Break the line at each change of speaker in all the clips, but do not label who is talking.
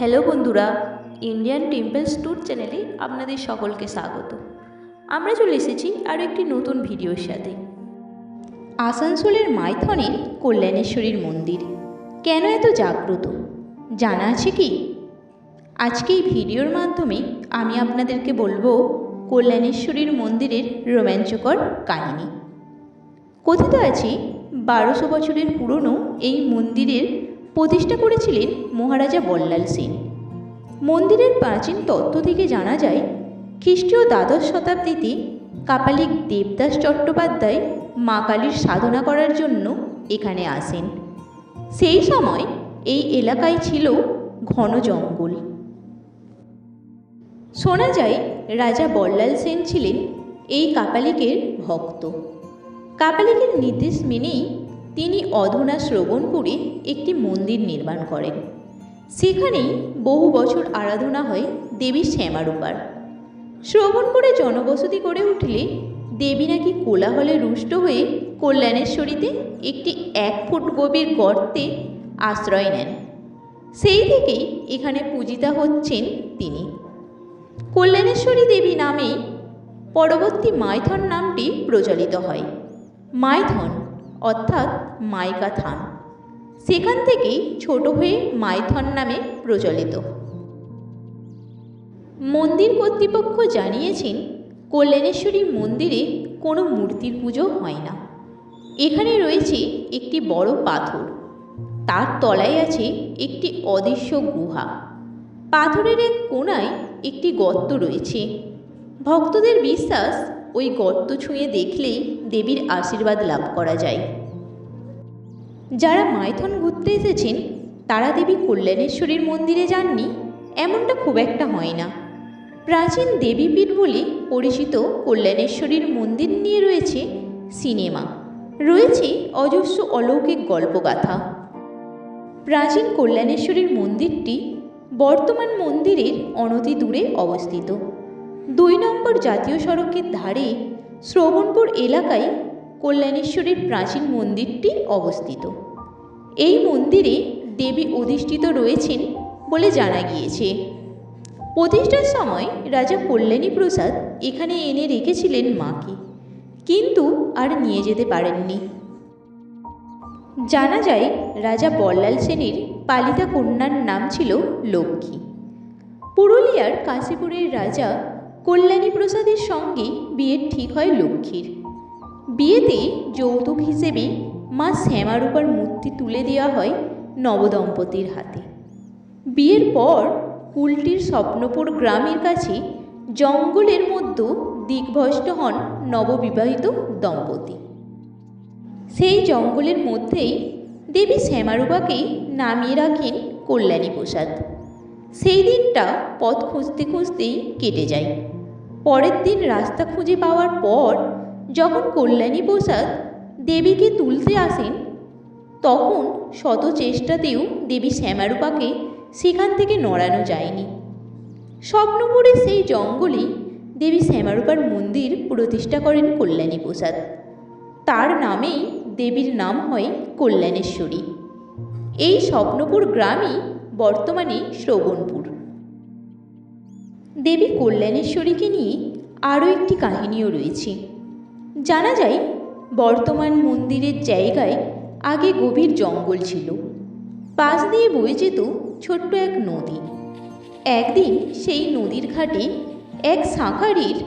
Hello বন্ধুরা Indian temples tour চ্যানেলে আপনাদের সকলকে স্বাগত। আমরা চলে এসেছি আরও একটি নতুন ভিডিওর সাথে। আসানসোলের মাইথনের কল্যাণেশ্বরীর মন্দির। কেন এত জাগ্রত? জানা আছে কি? আজকে এই ভিডিওর মাধ্যমে আমি আপনাদেরকে বলব কল্যাণেশ্বরীর মন্দিরের রোমাঞ্চকর কাহিনী। কথিত আছে, বারোশো বছরের পুরনো এই মন্দিরের প্রতিষ্ঠা করেছিলেন মহারাজা বল্লাল সেন। মন্দিরের প্রাচীন তত্ত্ব থেকে জানা যায়, খ্রিস্টীয় দ্বাদশ শতাব্দীতে কাপালিক দেবদাস চট্টোপাধ্যায় মা কালীর সাধনা করার জন্য এখানে আসেন। সেই সময় এই এলাকায় ছিল ঘন জঙ্গল। শোনা যায়, রাজা বল্লাল সেন ছিলেন এই কাপালিকের ভক্ত। কাপালিকের নির্দেশ মেনেই তিনি অধুনা শ্রবণপুরে একটি মন্দির নির্মাণ করেন। সেখানেই বহু বছর আরাধনা হয় দেবী শ্যামারূপার। শ্রবণপুরে জনবসতি গড়ে উঠলে দেবী নাকি কোলাহলে রুষ্ট হয়ে কল্যাণেশ্বরীতে একটি এক ফুট গভীর গর্তে আশ্রয় নেন। সেই থেকেই এখানে পূজিতা হচ্ছেন তিনি। কল্যাণেশ্বরী দেবী নামেই পরবর্তী মাইথন নামটি প্রচলিত হয়। মাইথন অর্থাৎ মাইকা থান। সেখান থেকেই ছোট হয়ে মাইথন নামে প্রচলিত। মন্দির কর্তৃপক্ষ জানিয়েছেন, কল্যাণেশ্বরী মন্দিরে কোনো মূর্তির পুজো হয় না। এখানে রয়েছে একটি বড় পাথর। তার তলায় আছে একটি অদৃশ্য গুহা। পাথরের এক কোণায় একটি গর্ত রয়েছে। ভক্তদের বিশ্বাস ওই গর্ত ছুঁয়ে দেখলেই দেবীর আশীর্বাদ লাভ করা যায়। যারা মাইথন ঘুরতে এসেছেন, তারা দেবী কল্যাণেশ্বরীর মন্দিরে যাননি, এমনটা খুব একটা হয় না। প্রাচীন দেবীপীঠ বলে পরিচিত কল্যাণেশ্বরীর মন্দির নিয়ে রয়েছে সিনেমা। রয়েছে অজস্র অলৌকিক গল্পগাথা। প্রাচীন কল্যাণেশ্বরীর মন্দিরটি বর্তমান মন্দিরের অনতি দূরে অবস্থিত। দুই নম্বর জাতীয় সড়কের ধারে শ্রবণপুর এলাকায় কল্যাণেশ্বরীর প্রাচীন মন্দিরটি অবস্থিত। এই মন্দিরে দেবী অধিষ্ঠিত রয়েছেন বলে জানা গিয়েছে। প্রতিষ্ঠার সময় রাজা কল্যাণী প্রসাদ এখানে এনে রেখেছিলেন মাকে, কিন্তু আর নিয়ে যেতে পারেননি। জানা যায়, রাজা বল্লাল সেনের পালিতা কন্যার নাম ছিল লক্ষ্মী। পুরুলিয়ার কাশীপুরের রাজা কল্যাণী প্রসাদের সঙ্গে বিয়ের ঠিক হয় লক্ষ্মীর। বিয়েতে যৌতুক হিসেবে মা শ্যামারূপার মূর্তি তুলে দেওয়া হয় নবদম্পতির হাতে। বিয়ের পর কুলটির স্বপ্নপুর গ্রামের কাছে জঙ্গলের মধ্যে দিগ্ভ্রষ্ট হন নববিবাহিত দম্পতি। সেই জঙ্গলের মধ্যেই দেবী শ্যামারূপাকে নামিয়ে রাখেন কল্যাণী প্রসাদ। সেই দিনটা পথ খুঁজতে খুঁজতেই কেটে যায়। পরের দিন রাস্তা খুঁজে পাওয়ার পর যখন কল্যাণী প্রসাদ দেবীকে তুলতে আসেন, তখন শত চেষ্টাতেও দেবী শ্যামারূপাকে সেখান থেকে নড়ানো যায়নি। স্বপ্নপুরে সেই জঙ্গলে দেবী শ্যামারূপার মন্দির প্রতিষ্ঠা করেন কল্যাণী প্রসাদ। তার নামেই দেবীর নাম হয় কল্যাণেশ্বরী। এই স্বপ্নপুর গ্রামই বর্তমানে শ্রবণপুর। দেবী কল্যাণেশ্বরীকে নিয়ে আরও একটি কাহিনীও রয়েছে। জানা যায়, বর্তমান মন্দিরের জায়গায় আগে গভীর জঙ্গল ছিল। পাশ দিয়ে বয়ে যেত ছোট্ট এক নদী। একদিন সেই নদীর ঘাটে এক শাঁখারির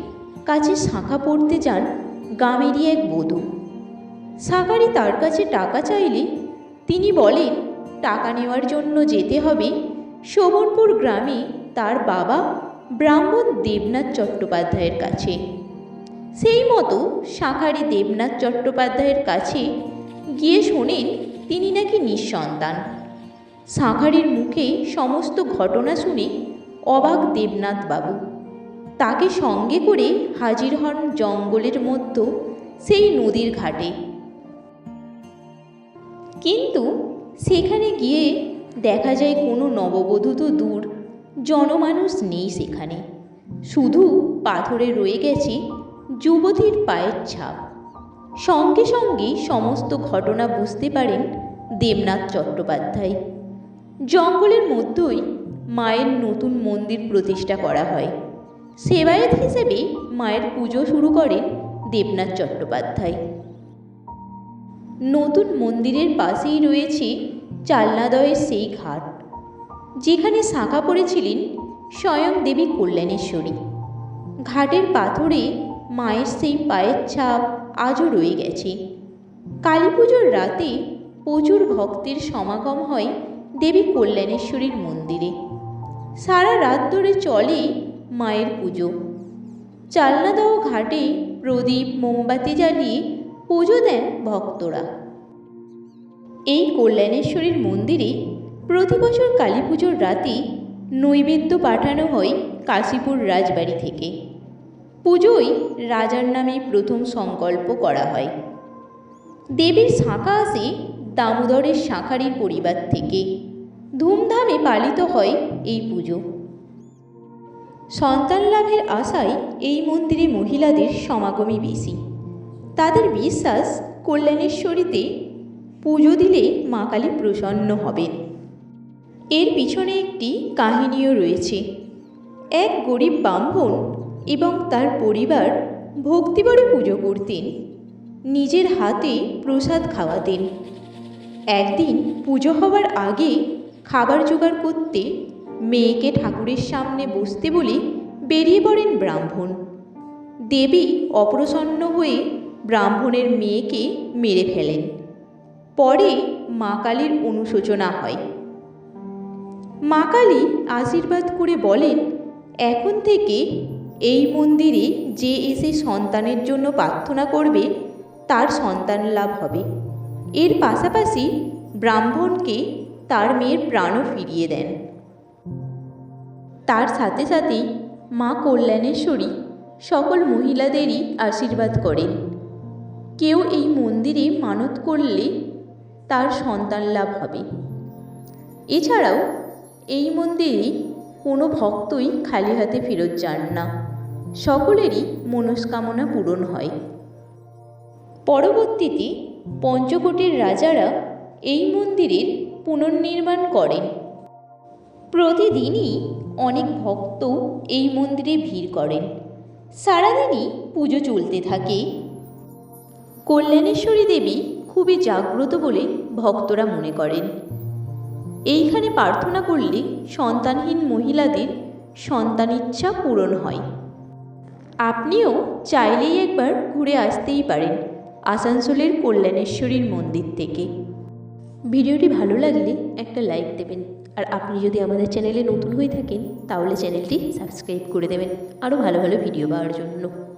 কাছে শাঁখা পড়তে যান গ্রামেরই এক বধূ। শাঁখারি তার কাছে টাকা চাইলে তিনি বলেন টাকা নেওয়ার জন্য যেতে হবে, শোভনপুর গ্রামে তার বাবা ব্রাহ্মণ দেবনাথ চট্টোপাধ্যায়ের কাছে। সেই মতো শাঁখারি দেবনাথ চট্টোপাধ্যায়ের কাছে গিয়ে শোনেন তিনি নাকি নিঃসন্তান। শাঁখারির মুখে সমস্ত ঘটনা শুনে অবাক দেবনাথ বাবু। তাকে সঙ্গে করে হাজির হন জঙ্গলের মধ্যে সেই নদীর ঘাটে। কিন্তু সেখানে গিয়ে দেখা যায় কোনো নববধূ তো দূর, জনমানুষ নেই সেখানে। শুধু পাথরে রয়ে গেছে যুবতীর পায়ের ছাপ। সঙ্গে সঙ্গে সমস্ত ঘটনা বুঝতে পারেন দেবনাথ চট্টোপাধ্যায়। জঙ্গলের মধ্যেই মায়ের নতুন মন্দির প্রতিষ্ঠা করা হয়। সেবায়ত হিসেবে মায়ের পুজো শুরু করেন দেবনাথ চট্টোপাধ্যায়। নতুন মন্দিরের পাশেই রয়েছে চালনাদয়ের সেই ঘাট। যেখানে শাঁখা পড়েছিলেন স্বয়ং দেবী কল্যাণেশ্বরী। ঘাটের পাথরে মায়ের সেই পায়ের ছাপ আজও রয়ে গেছে। কালী পুজোর রাতে প্রচুর ভক্তের সমাগম হয় দেবী কল্যাণেশ্বরীর মন্দিরে। সারা রাত ধরে চলে মায়ের পুজো। চালনাদাও ঘাটে প্রদীপ, মোমবাতি জ্বালিয়ে পুজো দেন ভক্তরা। এই কল্যাণেশ্বরীর মন্দিরে প্রতি বছর কালী পুজোর রাতে নৈবেদ্য পাঠানো হয় কাশীপুর রাজবাড়ি থেকে। পুজোয় রাজার নামে প্রথম সংকল্প করা হয়। দেবীর শাঁখা আসে দামোদরের শাঁখারির পরিবার থেকে। ধুমধামে পালিত হয় এই পুজো। সন্তান লাভের আশায় এই মন্দিরে মহিলাদের সমাগমই বেশি। তাদের বিশ্বাস কল্যাণেশ্বরীতে পুজো দিলে মা কালী প্রসন্ন হবেন। এর পিছনে একটি কাহিনীও রয়েছে। এক গরিব ব্রাহ্মণ এবং তার পরিবার ভক্তিভরে পুজো করতেন। নিজের হাতে প্রসাদ খাওয়াতেন। একদিন পুজো হওয়ার আগে খাবার জোগাড় করতে মেয়েকে ঠাকুরের সামনে বসতে বলে বেরিয়ে পড়েন ব্রাহ্মণ। দেবী অপ্রসন্ন হয়ে ব্রাহ্মণের মেয়েকে মেরে ফেলেন। পরে মা কালীর অনুশোচনা হয়। মা কালী আশীর্বাদ করে বলেন, এখন থেকে এই মন্দিরে যে এসে সন্তানের জন্য প্রার্থনা করবে, তার সন্তান লাভ হবে। এর পাশাপাশি ব্রাহ্মণকে তার মেয়ের প্রাণও ফিরিয়ে দেন। তার সাথে সাথেই মা কল্যাণেশ্বরী সকল মহিলাদেরই আশীর্বাদ করেন। কেউ এই মন্দিরে মানত করলে তার সন্তান লাভ হবে। এছাড়াও এই মন্দিরে কোনো ভক্তই খালি হাতে ফেরত যান না। সকলেরই মনস্কামনা পূরণ হয়। পরবর্তীতে পঞ্চকোটের রাজারা এই মন্দিরের পুনর্নির্মাণ করেন। প্রতিদিনই অনেক ভক্ত এই মন্দিরে ভিড় করেন। সারাদিনই পুজো চলতে থাকে। কল্যাণেশ্বরী দেবী খুবই জাগ্রত বলে ভক্তরা মনে করেন। এইখানে প্রার্থনা করলে সন্তানহীন মহিলাদের সন্তান ইচ্ছা পূরণ হয়। আপনিও চাইলেই একবার ঘুরে আসতেই পারেন আসানসোলের কল্যাণেশ্বরীর মন্দির থেকে। ভিডিওটি ভালো লাগলে একটা লাইক দেবেন। আর আপনি যদি আমাদের চ্যানেলে নতুন হয়ে থাকেন, তাহলে চ্যানেলটি সাবস্ক্রাইব করে দেবেন। আরও ভালো ভালো ভিডিও পাওয়ার জন্য।